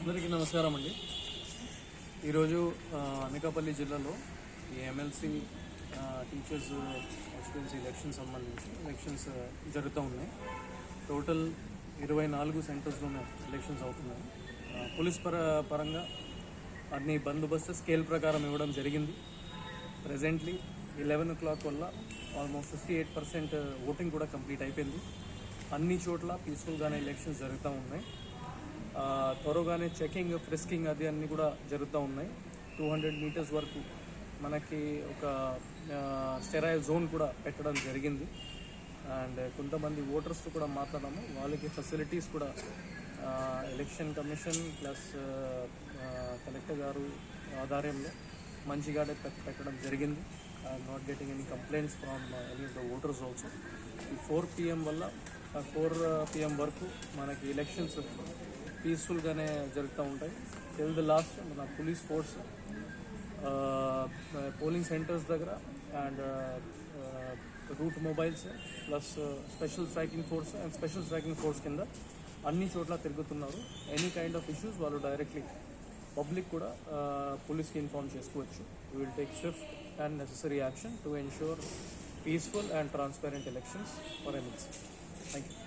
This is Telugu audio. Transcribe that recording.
అందరికీ నమస్కారం అండి. ఈరోజు అనకాపల్లి జిల్లాలో ఈ ఎమ్మెల్సీ టీచర్స్ ఎస్పీఎల్సీ ఎలక్షన్ సంబంధించి ఎలక్షన్స్ జరుగుతూ ఉన్నాయి. టోటల్ ఇరవై నాలుగు సెంటర్స్లోనే ఎలక్షన్స్ అవుతున్నాయి. పోలీస్ పర పరంగా అన్ని బందోబస్తు స్కేల్ ప్రకారం ఇవ్వడం జరిగింది. ప్రజెంట్లీ లెవెన్ ఓ క్లాక్ వల్ల almost fifty eight percent voting కూడా కంప్లీట్ అయిపోయింది. అన్ని చోట్ల పీస్ఫుల్గానే ఎలక్షన్స్ జరుగుతూ ఉన్నాయి. త్వరగానే చెకింగ్ ఫ్రిస్కింగ్ అది అన్నీ కూడా జరుగుతూ ఉన్నాయి. టూ హండ్రెడ్ మీటర్స్ వరకు మనకి ఒక స్టెరాయిల్ జోన్ కూడా పెట్టడం జరిగింది. అండ్ కొంతమంది ఓటర్స్ కూడా మాట్లాడాము. వాళ్ళకి ఫెసిలిటీస్ కూడా ఎలక్షన్ కమిషన్ ప్లస్ కలెక్టర్ గారు ఆధ్వర్యంలో మంచిగానే పెట్టడం జరిగింది. Not getting any complaints from any of the voters also ఈ ఫోర్ పిఎం వల్ల ఫోర్ పిఎం వరకు మనకి ఎలక్షన్స్ పీస్ఫుల్గానే జరుగుతూ ఉంటాయి. టిల్ ది లాస్ట్ మన పోలీస్ ఫోర్స్ పోలింగ్ సెంటర్స్ దగ్గర and route mobiles plus special striking force and special striking force కింద అన్ని చోట్ల తిరుగుతున్నారు. ఎనీ కైండ్ ఆఫ్ ఇష్యూస్ వాళ్ళు డైరెక్ట్లీ పబ్లిక్ కూడా పోలీస్కి ఇన్ఫార్మ్ చేసుకోవచ్చు. Will take swift and necessary action to ensure peaceful and transparent elections for MLC thank you